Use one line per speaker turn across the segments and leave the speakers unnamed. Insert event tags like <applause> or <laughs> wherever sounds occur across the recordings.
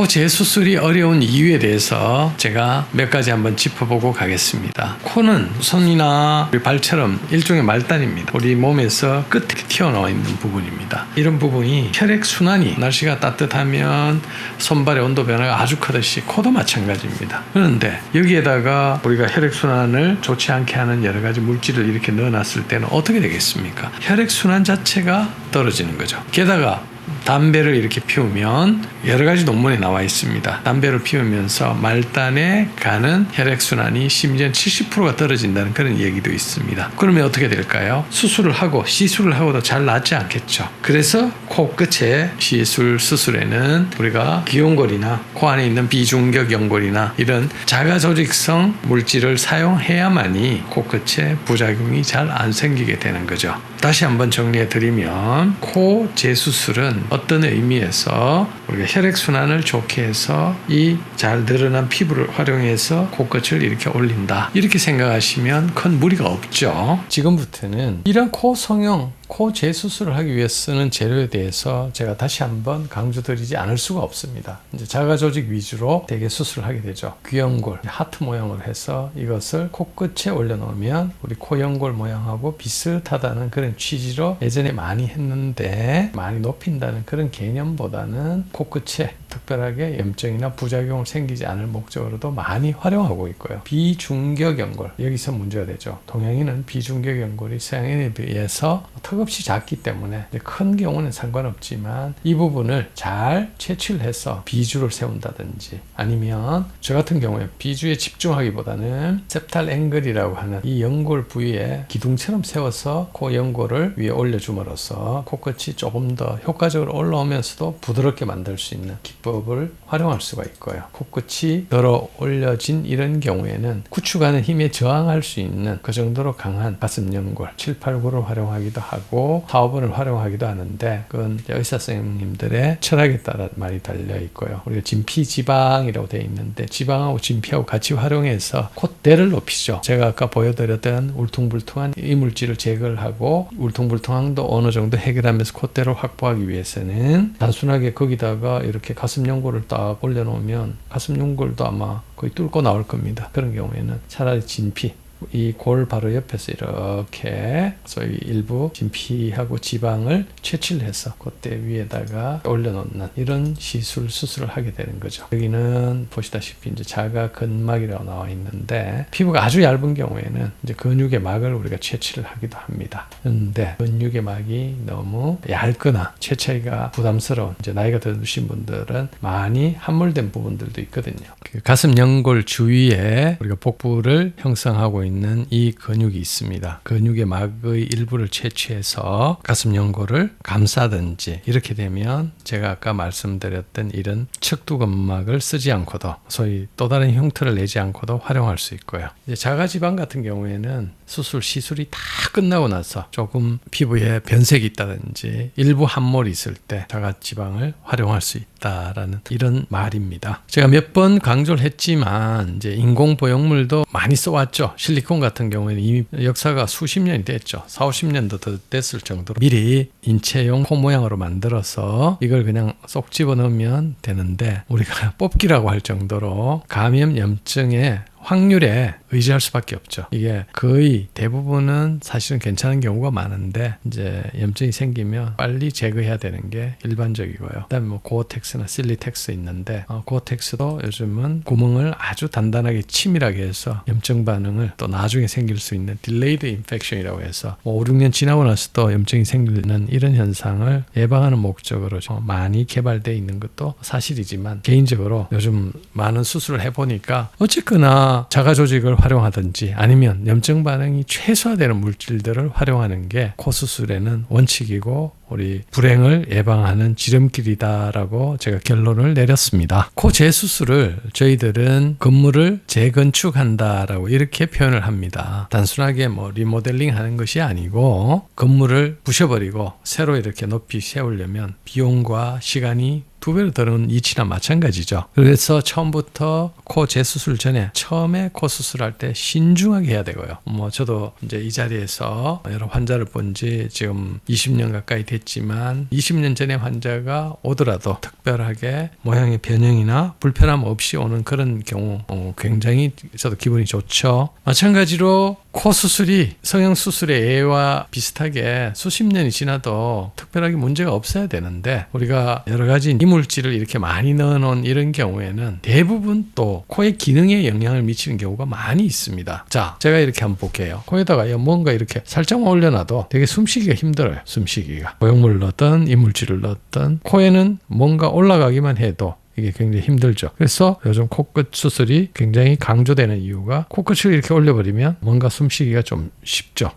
코 재수술이 어려운 이유에 대해서 제가 몇 가지 한번 짚어보고 가겠습니다. 코는 손이나 우리 발처럼 일종의 말단입니다. 우리 몸에서 끝에 튀어나와 있는 부분입니다. 이런 부분이 혈액 순환이 날씨가 따뜻하면 손발의 온도 변화가 아주 크듯이 코도 마찬가지입니다. 그런데 여기에다가 우리가 혈액 순환을 좋지 않게 하는 여러 가지 물질을 이렇게 넣어놨을 때는 어떻게 되겠습니까? 혈액 순환 자체가 떨어지는 거죠. 게다가 담배를 이렇게 피우면 여러 가지 논문에 나와 있습니다. 담배를 피우면서 말단에 가는 혈액순환이 심지어 70%가 떨어진다는 그런 얘기도 있습니다. 그러면 어떻게 될까요? 수술을 하고 시술을 하고도 잘 낫지 않겠죠. 그래서 코끝에 시술 수술에는 우리가 기온골이나 코 안에 있는 비중격 연골이나 이런 자가조직성 물질을 사용해야만이 코끝에 부작용이 잘 안 생기게 되는 거죠. 다시 한번 정리해 드리면 코 재수술은 어떤 의미에서 우리가 혈액 순환을 좋게 해서 이 잘 늘어난 피부를 활용해서 코끝을 이렇게 올린다. 이렇게 생각하시면 큰 무리가 없죠. 지금부터는 이런 코 성형 코 재수술을 하기 위해 쓰는 재료에 대해서 제가 다시 한번 강조드리지 않을 수가 없습니다. 이제 자가 조직 위주로 대개 수술을 하게 되죠. 귀연골, 하트 모양으로 해서 이것을 코끝에 올려놓으면 우리 코연골 모양하고 비슷하다는 그런 취지로 예전에 많이 했는데 많이 높인다는 그런 개념보다는 코끝에 특별하게 염증이나 부작용을 생기지 않을 목적으로도 많이 활용하고 있고요. 비중격 연골 여기서 문제가 되죠. 동양인은 비중격 연골이 서양인에 비해서 턱없이 작기 때문에 큰 경우는 상관없지만 이 부분을 잘 채취해서 비주를 세운다든지 아니면 저 같은 경우에 비주에 집중하기보다는 septal 앵글이라고 하는 이 연골 부위에 기둥처럼 세워서 코 연골을 위에 올려줌으로써 코끝이 조금 더 효과적으로 올라오면서도 부드럽게 만들 수 있는 기법을 활용할 수가 있고요. 코끝이 들어 올려진 이런 경우에는 구축하는 힘에 저항할 수 있는 그 정도로 강한 가슴 연골 7, 8구를 활용하기도 하고 사업을 활용하기도 하는데 그건 의사 선생님들의 철학에 따라 많이 달려 있고요. 우리가 진피 지방이라고 되어 있는데 지방하고 진피하고 같이 활용해서 콧대를 높이죠. 제가 아까 보여드렸던 울퉁불퉁한 이물질을 제거를 하고 울퉁불퉁함도 어느 정도 해결하면서 콧대를 확보하기 위해서는 단순하게 거기다가 이렇게 가슴 연골을 딱 올려놓으면 가슴 연골도 아마 거의 뚫고 나올 겁니다. 그런 경우에는 차라리 진피 이 골 바로 옆에서 이렇게 소위 일부 진피하고 지방을 채취를 해서 그때 위에다가 올려놓는 이런 시술 수술을 하게 되는 거죠. 여기는 보시다시피 이제 자가 근막이라고 나와 있는데 피부가 아주 얇은 경우에는 이제 근육의 막을 우리가 채취를 하기도 합니다. 그런데 근육의 막이 너무 얇거나 채취가 부담스러운 이제 나이가 드신 분들은 많이 함몰된 부분들도 있거든요. 그 가슴 연골 주위에 우리가 복부를 형성하고 있는 있는 이 근육이 있습니다. 근육의 막의 일부를 채취해서 가슴 연골을 감싸든지 이렇게 되면 제가 아까 말씀드렸던 이런 척두근막을 쓰지 않고도 소위 또 다른 형태를 내지 않고도 활용할 수 있고요. 이제 자가지방 같은 경우에는 수술 시술이 다 끝나고 나서 조금 피부에 변색이 있다든지 일부 함몰이 있을 때 자가지방을 활용할 수 있다라는 이런 말입니다. 제가 몇 번 강조를 했지만 이제 인공 보형물도 많이 써왔죠. 실리 콘 같은 경우에는 이미 역사가 수십 년이 됐죠. 4, 50년도 더 됐을 정도로 미리 인체용 코 모양으로 만들어서 이걸 그냥 쏙 집어넣으면 되는데 우리가 <laughs> 뽑기라고 할 정도로 감염 염증에 확률에 의지할 수밖에 없죠. 이게 거의 대부분은 사실은 괜찮은 경우가 많은데 이제 염증이 생기면 빨리 제거해야 되는 게 일반적이고요. 그다음에 뭐 고어텍스나 실리텍스 있는데 어, 고어텍스도 요즘은 구멍을 아주 단단하게 치밀하게 해서 염증 반응을 또 나중에 생길 수 있는 딜레이드 인펙션이라고 해서 뭐 5, 6년 지나고 나서 또 염증이 생기는 이런 현상을 예방하는 목적으로 많이 개발되어 있는 것도 사실이지만 개인적으로 요즘 많은 수술을 해보니까 어쨌거나 자가 조직을 활용하든지 아니면 염증 반응이 최소화되는 물질들을 활용하는 게 코 수술에는 원칙이고 우리 불행을 예방하는 지름길이다라고 제가 결론을 내렸습니다. 코 재수술을 저희들은 건물을 재건축한다라고 이렇게 표현을 합니다. 단순하게 뭐 리모델링 하는 것이 아니고 건물을 부셔버리고 새로 이렇게 높이 세우려면 비용과 시간이 두 배로 드는 이치나 마찬가지죠. 그래서 처음부터 코 재수술 전에 처음에 코 수술할 때 신중하게 해야 되고요. 뭐 저도 이제 이 자리에서 여러 환자를 본 지 지금 20년 가까이 됐 알겠지만 20년 전에 환자가 오더라도 특별하게 모양의 변형이나 불편함 없이 오는 그런 경우 어, 굉장히 저도 기분이 좋죠. 마찬가지로 코 수술이 성형 수술의 예와 비슷하게 수십 년이 지나도 특별하게 문제가 없어야 되는데 우리가 여러 가지 이물질을 이렇게 많이 넣어놓은 이런 경우에는 대부분 또 코의 기능에 영향을 미치는 경우가 많이 있습니다. 자, 제가 이렇게 한번 볼게요. 코에다가 뭔가 이렇게 살짝만 올려놔도 되게 숨쉬기가 힘들어요. 숨쉬기가. 고용물을 넣든 이물질을 넣든 코에는 뭔가 올라가기만 해도 이게 굉장히 힘들죠. 그래서 요즘 코끝 수술이 굉장히 강조되는 이유가 코끝을 이렇게 올려버리면 뭔가 숨쉬기가 좀 쉽죠.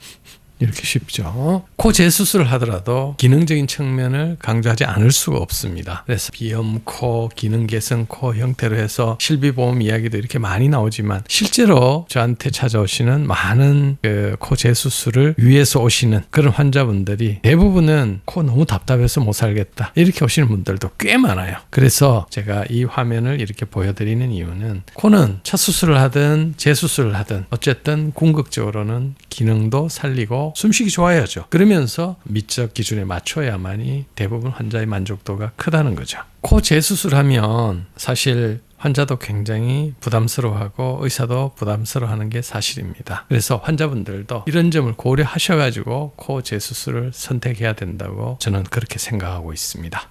이렇게 쉽죠. 코 재수술을 하더라도 기능적인 측면을 강조하지 않을 수가 없습니다. 그래서 비염 코, 기능 개선 코 형태로 해서 실비보험 이야기도 이렇게 많이 나오지만 실제로 저한테 찾아오시는 많은 그 코 재수술을 위해서 오시는 그런 환자분들이 대부분은 코 너무 답답해서 못 살겠다 이렇게 오시는 분들도 꽤 많아요. 그래서 제가 이 화면을 이렇게 보여드리는 이유는 코는 차 수술을 하든 재수술을 하든 어쨌든 궁극적으로는 기능도 살리 고 숨쉬기 좋아야죠. 그러면서 미적 기준에 맞춰야만이 대부분 환자의 만족도가 크다는 거죠. 코 재수술하면 사실 환자도 굉장히 부담스러워하고 의사도 부담스러워하는 게 사실입니다. 그래서 환자분들도 이런 점을 고려하셔가지고 코 재수술을 선택해야 된다고 저는 그렇게 생각하고 있습니다.